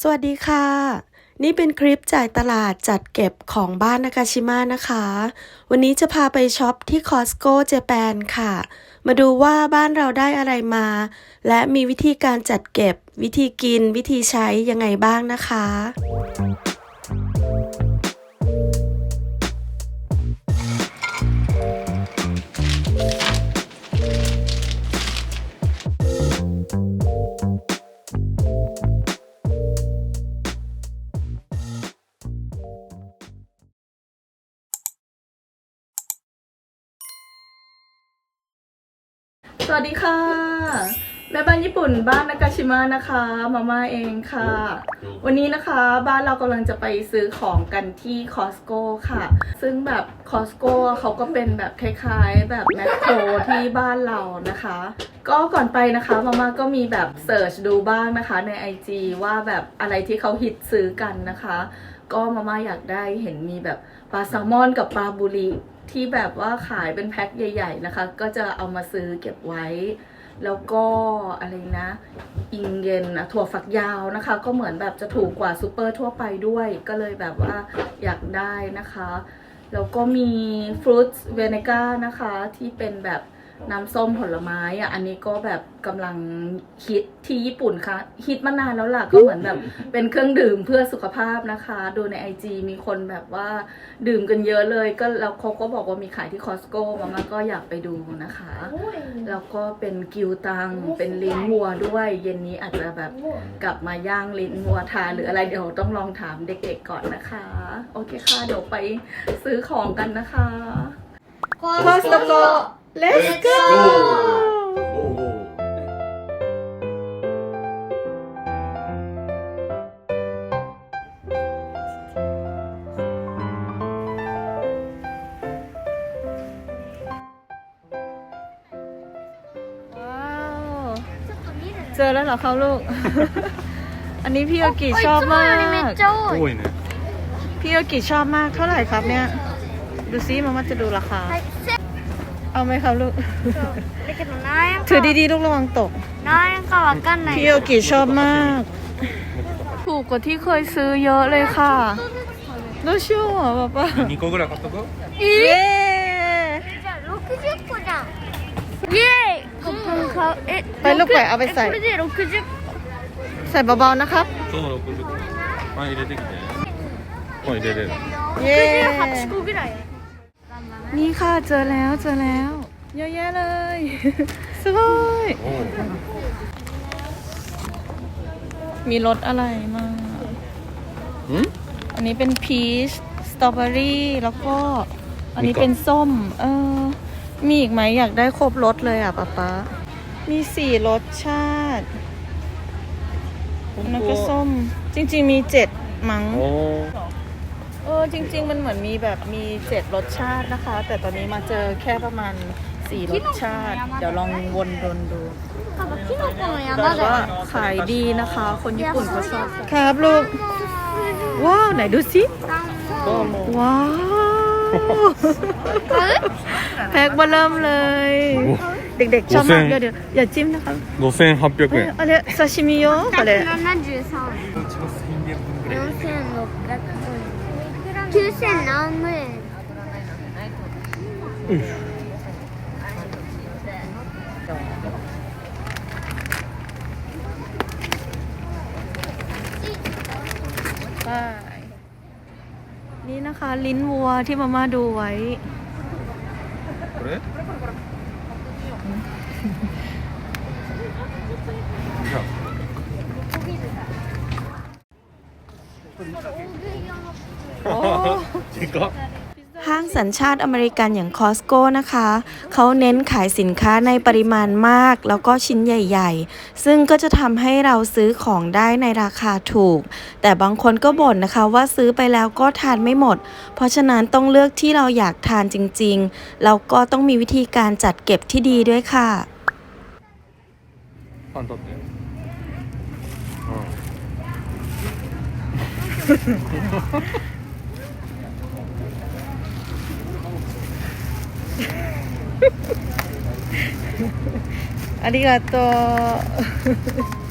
สวัสดีค่ะ นี่เป็นคลิปจ่ายตลาดจัดเก็บของบ้านนากาชิมะนะคะ วันนี้จะพาไปช็อปที่คอสโก้เจแปนค่ะ มาดูว่าบ้านเราได้อะไรมา และมีวิธีการจัดเก็บ วิธีกิน วิธีใช้ยังไงบ้างนะคะ สวัสดีค่ะ แม่บ้านญี่ปุ่นบ้านนากาชิมะนะคะ มาม่าเองค่ะ วันนี้นะคะบ้านเรากำลังจะไปซื้อของกันที่คอสโก้ค่ะ ซึ่งแบบคอสโก้เขาก็เป็นแบบคล้ายๆ แบบแมคโครที่บ้านเรานะคะ ก็ก่อนไปนะคะมาม่าก็มีแบบเสิร์ชดูบ้างนะคะใน IG ว่าแบบอะไรที่เขาฮิตซื้อกันนะคะ ก็มาม่าอยากได้เห็นมีแบบปลาแซลมอนกับปลาบุรี ที่แบบว่าขายเป็นแพ็คใหญ่ ๆนะคะ ก็จะเอามาซื้อเก็บไว้ แล้วก็อะไรนะ อิงเย็นะถั่วฝักยาวนะคะ ก็เหมือนแบบจะถูกกว่าซูเปอร์ทั่วไปด้วย ก็เลยแบบว่าอยากได้นะคะ แล้วก็มีฟรุตเวเนก้านะคะที่เป็นแบบ น้ำส้มผลไม้อะอันนี้ก็แบบกำลังฮิตที่ญี่ปุ่นค่ะฮิตมานานแล้วล่ะก็เหมือนแบบเป็นเครื่องดื่มเพื่อสุขภาพนะคะ ดูในไอจมีคนแบบว่าดื่มกันเยอะเลยก็แล้วเขาก็บอกว่ามีขายที่คอสโก้มาม่าก็อยากไปดูนะคะ แล้วก็เป็นกิวตัง เป็นลิ้นวัวด้วย เย็นนี้อาจจะแบบกลับมาย่างลิ้นวัวทานหรืออะไรเดี๋ยวต้องลองถามเด็กๆก่อนนะคะ โอเคค่ะเดี๋ยวไปซื้อของกันนะคะ Costco Let's go เจอแล้วเหรอเขาลูก อันนี้พี่โอกิชอบมากพี่โอกิชอบมากเท่าไหร่ครับเนี่ย ดูซิมามาจะดูราคา อาไหมครับลูก だけど何円 ถือ か ดีๆลูกระวังตก 何円かわかんない พี่โอกิชอบมาก ถูกกว่าที่เคยซื้อเยอะเลยค่ะดูชิวอ่ะป๊าป๊า 2個ぐらい買っとく เย้ じゃあ60個じゃんイエーイコップも買うえ ไปลูกไปเอาไปใส่ えこれで60 ใส่เบาๆนะครับ そう60個まあ入れてきてもう入れれる เย้ 68個ぐらい นี่ค่ะเจอแล้วเจอแล้ว เยอะแยะเลยสบายมีรสอะไรมาอันนี้เป็นพีชสตรอเบอรี่แล้วก็ อันนี้เป็นส้ม เออ มีอีกไหมอยากได้ครบรสเลยอะป๊าป๊ามีสี่รสชาติแล้วก็ส้ม จริง ๆ มีเจ็ดมั้ง เออจริง ๆ มันเหมือนมีแบบมีเจ็ดรสชาตินะคะ แต่ตอนนี้มาเจอแค่ประมาณสี่รสชาติ เดี๋ยวลองวนดนดู なんかキノコの แต่ 山だ ว่า よ ขายดีนะคะ คนญี่ปุ่นเขาชอบครับลูก ว้าว ไหนดูสิ どうも ว้าว แพ็คเบอร์เริ่มเลย เด็กๆชอบมากเดี๋ยวเดี๋ยวอย่าจิ้มนะคะ 5800 เฮ้ย 円 อะไรซาชิมิโยะอะไร 173円4600 9,000나무ป้นี่นะคะ ลิ้นวัวที่มาม่าดูไว้? จริงก็ห้างสัญชาติอเมริกันอย่างคอสโก้นะคะ เขาเน้นขายสินค้าในปริมาณมาก แล้วก็ชิ้นใหญ่ๆ ซึ่งก็จะทำให้เราซื้อของได้ในราคาถูก แต่บางคนก็บ่นนะคะว่าซื้อไปแล้วก็ทานไม่หมด เพราะฉะนั้นต้องเลือกที่เราอยากทานจริงๆ แล้วก็ต้องมีวิธีการจัดเก็บที่ดีด้วยค่ะ ありがとう。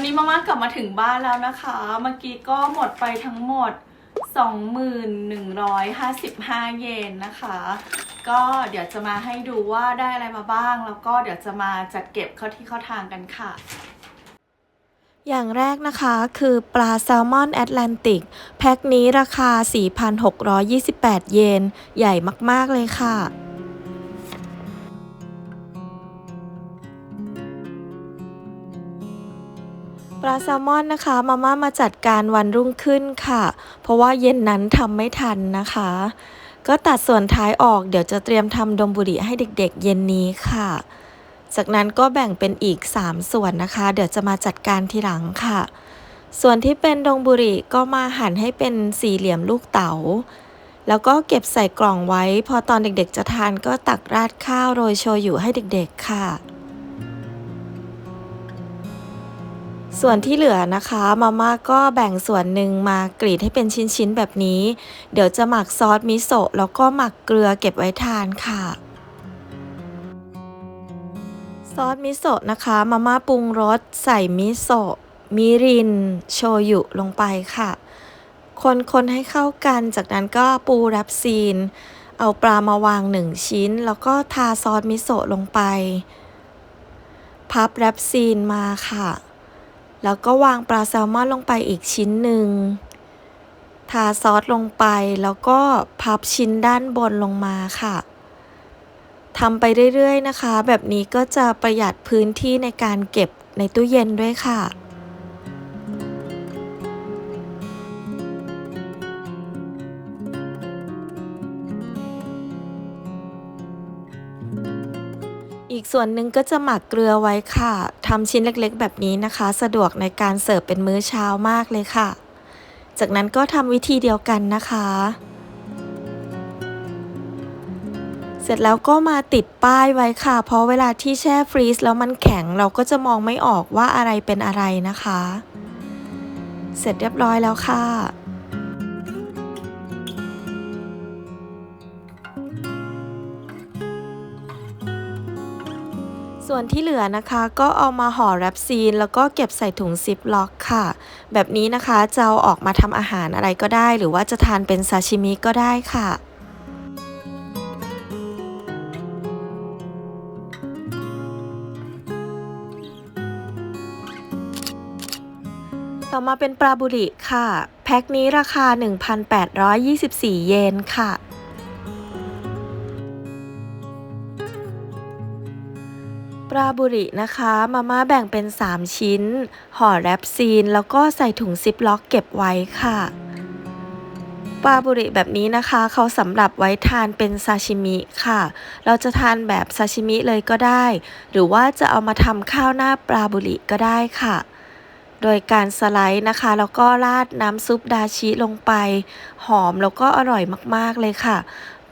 อนนี้มาม่ากลับมาถึงบ้านแล้วนะคะ เมื่อกี้ก็หมดไปทั้งหมด 2155 เยนนะคะ ก็เดี๋ยวจะมาให้ดูว่าได้อะไรมาบ้าง แล้วก็เดี๋ยวจะมาจัดเก็บเข้าที่เข้าทางกันค่ะอย่างแรกนะคะคือปลาแซลมอนแอตแลนติก แพ็คนี้ราคา 4,628 เยน ใหญ่มาก ๆ เลยค่ะ ปลาแซลมอนนะคะมาม่ามาจัดการวันรุ่งขึ้นค่ะ เพราะว่าเย็นนั้นทำไม่ทันนะคะ ก็ตัดส่วนท้ายออกเดี๋ยวจะเตรียมทำดมบุรีให้เด็กๆ เย็นนี้ค่ะ จากนั้นก็แบ่งเป็นอีก 3 ส่วนนะคะ เดี๋ยวจะมาจัดการทีหลังค่ะ ส่วนที่เป็นดงบุรีก็มาหั่นให้เป็นสี่เหลี่ยมลูกเต๋าแล้วก็เก็บใส่กล่องไว้ พอตอนเด็กๆจะทานก็ตักราดข้าวโรยโชยุให้เด็กๆค่ะ ส่วนที่เหลือนะคะมาม่าก็แบ่งส่วนหนึ่งมากรีดให้เป็นชิ้นๆแบบนี้ เดี๋ยวจะหมักซอสมิโซะแล้วก็หมักเกลือเก็บไว้ทานค่ะซอสมิโซะนะคะมาม่าปรุงรสใส่มิโซะมิริน โชยุลงไปค่ะ คนๆให้เข้ากันจากนั้นก็ปูแรปซีน เอาปลามาวางหนึ่งชิ้น แล้วก็ทาซอสมิโซะลงไป พับแรปซีนมาค่ะ แล้วก็วางปลาแซลมอนลงไปอีกชิ้นหนึ่ง ทาซอสลงไปแล้วก็พับชิ้นด้านบนลงมาค่ะทำไปเรื่อยๆนะคะ แบบนี้ก็จะประหยัดพื้นที่ในการเก็บในตู้เย็นด้วยค่ะ อีกส่วนหนึ่งก็จะหมักเกลือไว้ค่ะทำชิ้นเล็กๆ แบบนี้นะคะ สะดวกในการเสิร์ฟเป็นมื้อเช้ามากเลยค่ะ จากนั้นก็ทำวิธีเดียวกันนะคะ เสร็จแล้วก็มาติดป้ายไว้ค่ะ เพราะเวลาที่แช่ฟรีซแล้วมันแข็งเราก็จะมองไม่ออกว่าอะไรเป็นอะไรนะคะ เสร็จเรียบร้อยแล้วค่ะ ส่วนที่เหลือนะคะก็เอามาห่อแรปซีน แล้วก็เก็บใส่ถุงซิปล็อกค่ะ แบบนี้นะคะจะเอาออกมาทำอาหารอะไรก็ได้ หรือว่าจะทานเป็นซาชิมิก็ได้ค่ะต่อมาเป็นปลาบุริค่ะ แพ็คนี้ราคา 1,824 เยนค่ะ ปลาบุรินะคะมาม่าแบ่งเป็น 3 ชิ้น ห่อแรปซีน แล้วก็ใส่ถุงซิปล็อกเก็บไว้ค่ะปลาบุริแบบนี้นะคะเขาสำหรับไว้ทานเป็นซาชิมิค่ะ เราจะทานแบบซาชิมิเลยก็ได้ หรือว่าจะเอามาทำข้าวหน้าปลาบุริก็ได้ค่ะ โดยการสไลด์นะคะ แล้วก็ราดน้ำซุปดาชิลงไป หอมแล้วก็อร่อยมากๆเลยค่ะ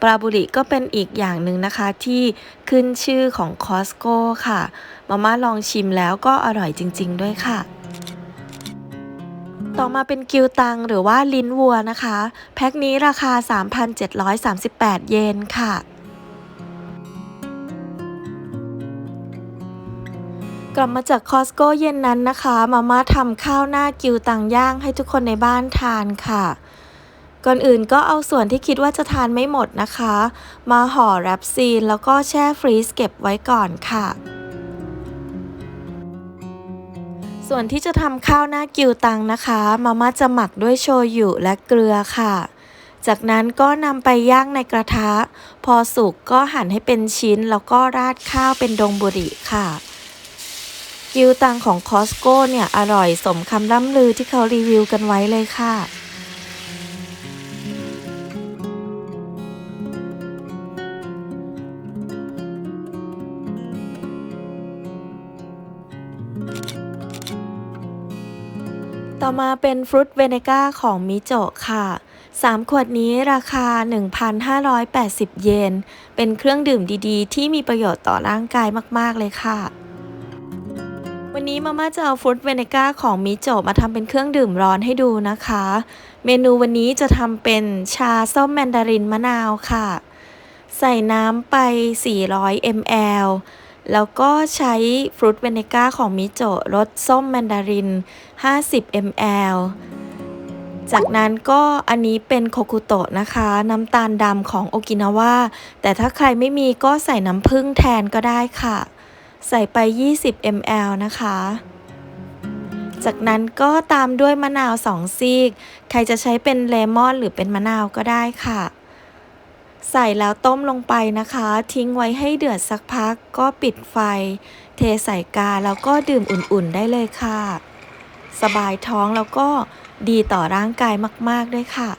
ปลาบุริก็เป็นอีกอย่างหนึ่งนะคะที่ขึ้นชื่อของคอสโก้ค่ะ มาม่าลองชิมแล้วก็อร่อยจริง ๆ ด้วยค่ะ ต่อมาเป็นกิวตังหรือว่าลิ้นวัวนะคะ แพ็คนี้ราคา 3,738 เยนค่ะกลับมาจากคอสโก้เย็นนั้นนะคะ มาม่าทำข้าวหน้ากิวตังย่างให้ทุกคนในบ้านทานค่ะ ก่อนอื่นก็เอาส่วนที่คิดว่าจะทานไม่หมดนะคะ มาห่อแรปซีนแล้วก็แช่ฟรีซเก็บไว้ก่อนค่ะส่วนที่จะทำข้าวหน้ากิวตังนะคะ มาม่าจะหมักด้วยโชยุและเกลือค่ะ จากนั้นก็นำไปย่างในกระทะ พอสุกก็หั่นให้เป็นชิ้น แล้วก็ราดข้าวเป็นดงบุริค่ะ กิวตังของคอสโก้เนี่ย อร่อยสมคำล่ำลือที่เขารีวิวกันไว้เลยค่ะ ต่อมาเป็นฟรุตเวเนก้าของมิโจค่ะ 3 ขวดนี้ราคา 1,580 เยน เป็นเครื่องดื่มดีๆ ที่มีประโยชน์ต่อร่างกายมาก ๆ เลยค่ะ วันนี้มาม่าจะเอาฟรุตเวเนก้าของมิโจมาทำเป็นเครื่องดื่มร้อนให้ดูนะคะ เมนูวันนี้จะทำเป็นชาส้มแมนดารินมะนาวค่ะ ใส่น้ำไป 400 ml แล้วก็ใช้ฟรุตเวเนก้าของมิโจรสส้มแมนดาริน 50 ml จากนั้นก็อันนี้เป็นโคคุโตะนะคะ น้ำตาลดำของโอกินาวาแต่ถ้าใครไม่มีก็ใส่น้ำผึ้งแทนก็ได้ค่ะ ใส่ไป 20 ml นะคะ จากนั้นก็ตามด้วยมะนาว 2 ซีก ใครจะใช้เป็นเลมอนหรือเป็นมะนาวก็ได้ค่ะ ใส่แล้วต้มลงไปนะคะ ทิ้งไว้ให้เดือดสักพักก็ปิดไฟ เทใส่กาแล้วก็ดื่มอุ่นๆได้เลยค่ะ สบายท้องแล้วก็ดีต่อร่างกายมากๆด้วยค่ะ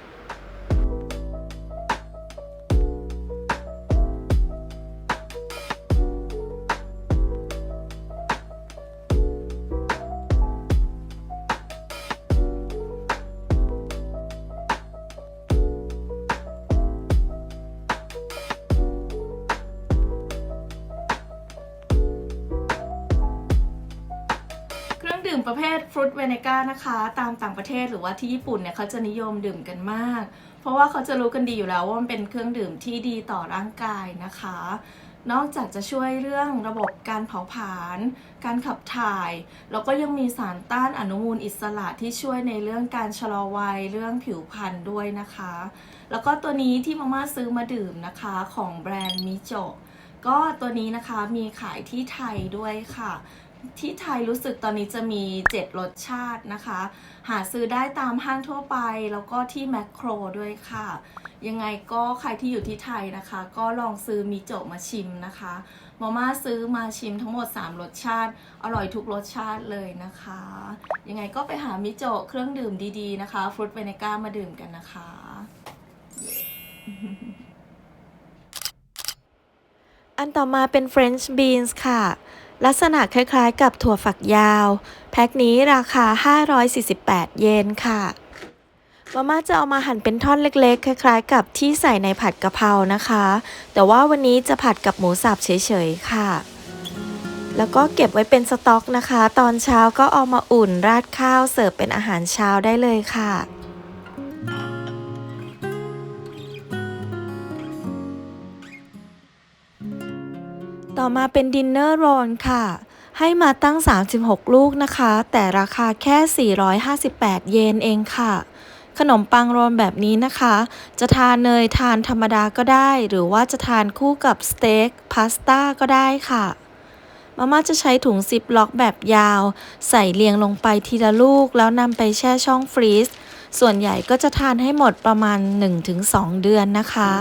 ประเภทฟรุตเวเนก้านะคะ ตามต่างประเทศหรือว่าที่ญี่ปุ่นเนี่ยเขาจะนิยมดื่มกันมาก เพราะว่าเขาจะรู้กันดีอยู่แล้วว่ามันเป็นเครื่องดื่มที่ดีต่อร่างกายนะคะ นอกจากจะช่วยเรื่องระบบการเผาผลาญการขับถ่าย แล้วก็ยังมีสารต้านอนุมูลอิสระที่ช่วยในเรื่องการชะลอวัยเรื่องผิวพรรณด้วยนะคะ แล้วก็ตัวนี้ที่มาม่าซื้อมาดื่มนะคะของแบรนด์มิโจก็ตัวนี้นะคะมีขายที่ไทยด้วยค่ะ ที่ไทยรู้สึกตอนนี้จะมี 7 รสชาตินะคะ หาซื้อได้ตามห้างทั่วไป แล้วก็ที่แมคโครด้วยค่ะ ยังไงก็ใครที่อยู่ที่ไทยนะคะ ก็ลองซื้อมิโจมาชิมนะคะมาม่าซื้อมาชิมทั้งหมด 3 รสชาติ อร่อยทุกรสชาติเลยนะคะ ยังไงก็ไปหามิโจเครื่องดื่มดีๆนะคะฟรุตเวเนก้ามาดื่มกันนะคะ อันต่อมาเป็น French beans ค่ะ ลักษณะคล้ายๆ กับถั่วฝักยาว แพ็คนี้ราคา 548 เยนค่ะ มาม่าจะเอามาหั่นเป็นท่อนเล็กๆ คล้ายๆ กับที่ใส่ในผัดกะเพรานะคะ แต่ว่าวันนี้จะผัดกับหมูสับเฉยๆ ค่ะ แล้วก็เก็บไว้เป็นสต็อกนะคะ ตอนเช้าก็เอามาอุ่นราดข้าวเสิร์ฟเป็นอาหารเช้าได้เลยค่ะ ต่อมาเป็นดินเนอร์โรลค่ะ ให้มาตั้ง 36 ลูกนะคะ แต่ราคาแค่ 458 เยนเองค่ะ ขนมปังโรลแบบนี้นะคะ จะทานเนยทานธรรมดาก็ได้ หรือว่าจะทานคู่กับสเต็กพาสต้าก็ได้ค่ะมาม่าจะใช้ถุงซิปล็อกแบบยาว ใส่เรียงลงไปทีละลูก แล้วนำไปแช่ช่องฟรีซ ส่วนใหญ่ก็จะทานให้หมดประมาณ 1-2 เดือนนะคะ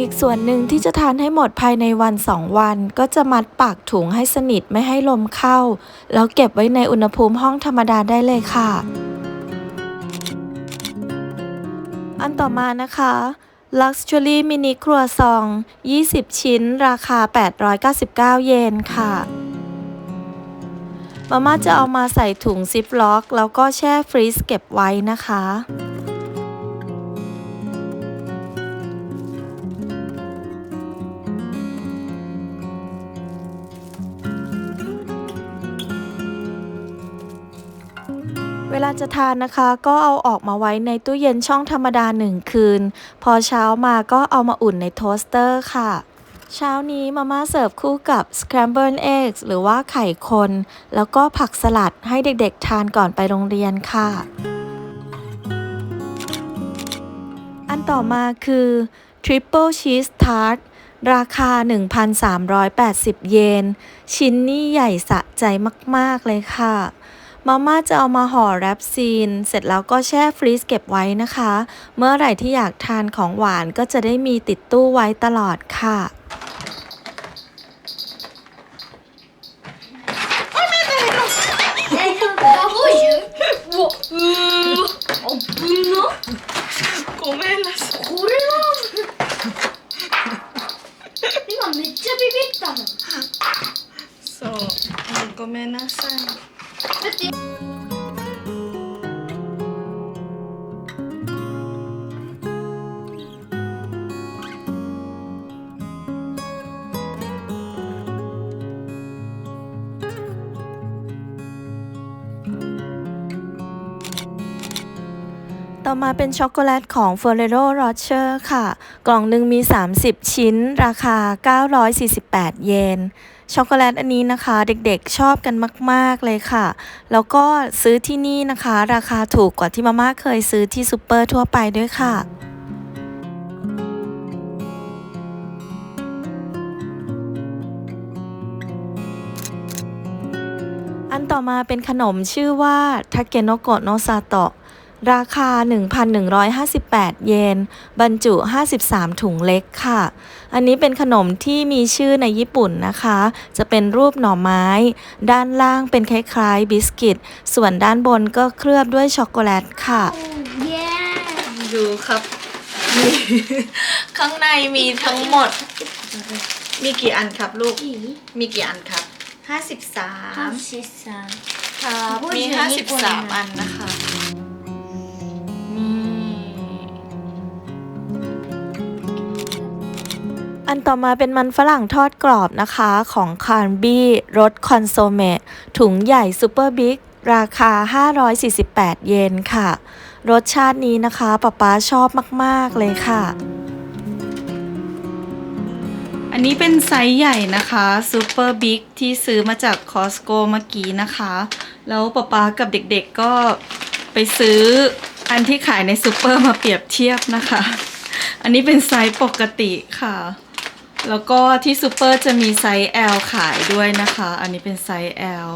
อีกส่วนหนึ่งที่จะทานให้หมดภายในวันสองวัน ก็จะมัดปากถุงให้สนิทไม่ให้ลมเข้า แล้วเก็บไว้ในอุณหภูมิห้องธรรมดาได้เลยค่ะ อันต่อมานะคะ Luxury Mini ครัวซอง 20 ชิ้น ราคา 899 เยนค่ะมาม่าจะเอามาใส่ถุงซิปล็อก แล้วก็แช่ฟรีซเก็บไว้นะคะ เวลาจะทานนะคะก็เอาออกมาไว้ในตู้เย็นช่องธรรมดาหนึ่งคืน พอเช้ามาก็เอามาอุ่นในโทสเตอร์ค่ะ เช้านี้มาม่าเสิร์ฟคู่กับ scrambled eggs หรือว่าไข่คน แล้วก็ผักสลัดให้เด็กๆทานก่อนไปโรงเรียนค่ะ อันต่อมาคือ triple cheese tart ราคา 1,380 เยน ชิ้นนี่ใหญ่สะใจมาก ๆ เลยค่ะ มาม่าจะเอามาห่อแรปซีน เสร็จแล้วก็แช่ฟรีซเก็บไว้นะคะ เมื่อไหร่ที่อยากทานของหวานก็จะได้มีติดตู้ไว้ตลอดค่ะ え、バボジュうわ、うーあ、ぶんなごめんなさいこれは今めっちゃビビったもんだそうごめんなさいって「 ต่อมาเป็นช็อกโกแลตของ Ferrero Rocher ค่ะ กล่องหนึ่งมี 30 ชิ้น ราคา 948 เยน ช็อกโกแลตอันนี้นะคะ เด็กๆชอบกันมาก ๆ เลยค่ะ แล้วก็ซื้อที่นี่นะคะ ราคาถูกกว่าที่มาม่าเคยซื้อที่ซูเปอร์ทั่วไปด้วยค่ะอันต่อมาเป็นขนมชื่อว่าทาเกโนโกะโนซาโตะ ราคา 1,158 เยน บรรจุ 53 ถุงเล็กค่ะ อันนี้เป็นขนมที่มีชื่อในญี่ปุ่นนะคะ จะเป็นรูปหน่อไม้ ด้านล่างเป็นคล้ายๆบิสกิต ส่วนด้านบนก็เคลือบด้วยช็อกโกแลตค่ะ ดูครับมีข้างในมีทั้งหมด มีกี่อันครับลูก มีกี่อันครับ 53 53ครับมี 53 อันนะคะ อันต่อมาเป็นมันฝรั่งทอดกรอบนะคะของคาร์บี้รสคอนโซเมตถุงใหญ่ซูเปอร์บิ๊กราคา 548 เยนค่ะ รสชาตินี้นะคะป๊าป๊าชอบมาก ๆ เลยค่ะ อันนี้เป็นไซส์ใหญ่นะคะซูเปอร์บิ๊กที่ซื้อมาจากคอสโกเมื่อกี้นะคะ แล้วป๊าป๊ากับเด็กๆก็ไปซื้ออันที่ขายในซูเปอร์มาเปรียบเทียบนะคะ อันนี้เป็นไซส์ปกติค่ะ แล้วก็ที่ซูเปอร์จะมีไซส์ L ขายด้วยนะคะ อันนี้เป็นไซส์ L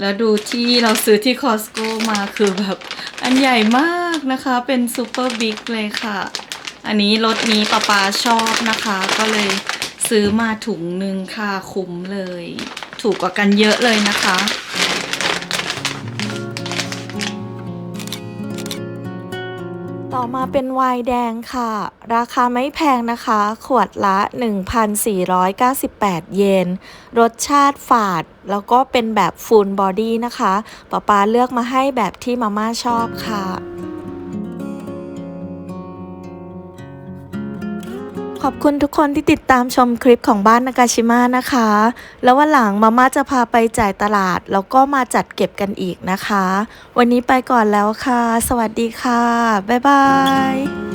แล้วดูที่เราซื้อที่คอสโกมาคือแบบ อันใหญ่มากนะคะ เป็นซูเปอร์บิ๊กเลยค่ะ อันนี้รถนี้ป้าปาชอบนะคะ ก็เลยซื้อมาถุงหนึ่งค่ะคุ้มเลย ถูกกว่ากันเยอะเลยนะคะ ต่อมาเป็นไวน์แดงค่ะ ราคาไม่แพงนะคะ ขวดละ 1,498 เยน รสชาติฝาด แล้วก็เป็นแบบฟูลบอดี้นะคะป๊าป๊าเลือกมาให้แบบที่มาม่าชอบค่ะ ขอบคุณทุกคนที่ติดตามชมคลิปของบ้านนากาชิมะนะคะ แล้ววันหลังมาม่าจะพาไปจ่ายตลาด แล้วก็มาจัดเก็บกันอีกนะคะ วันนี้ไปก่อนแล้วค่ะ สวัสดีค่ะ บ๊ายบาย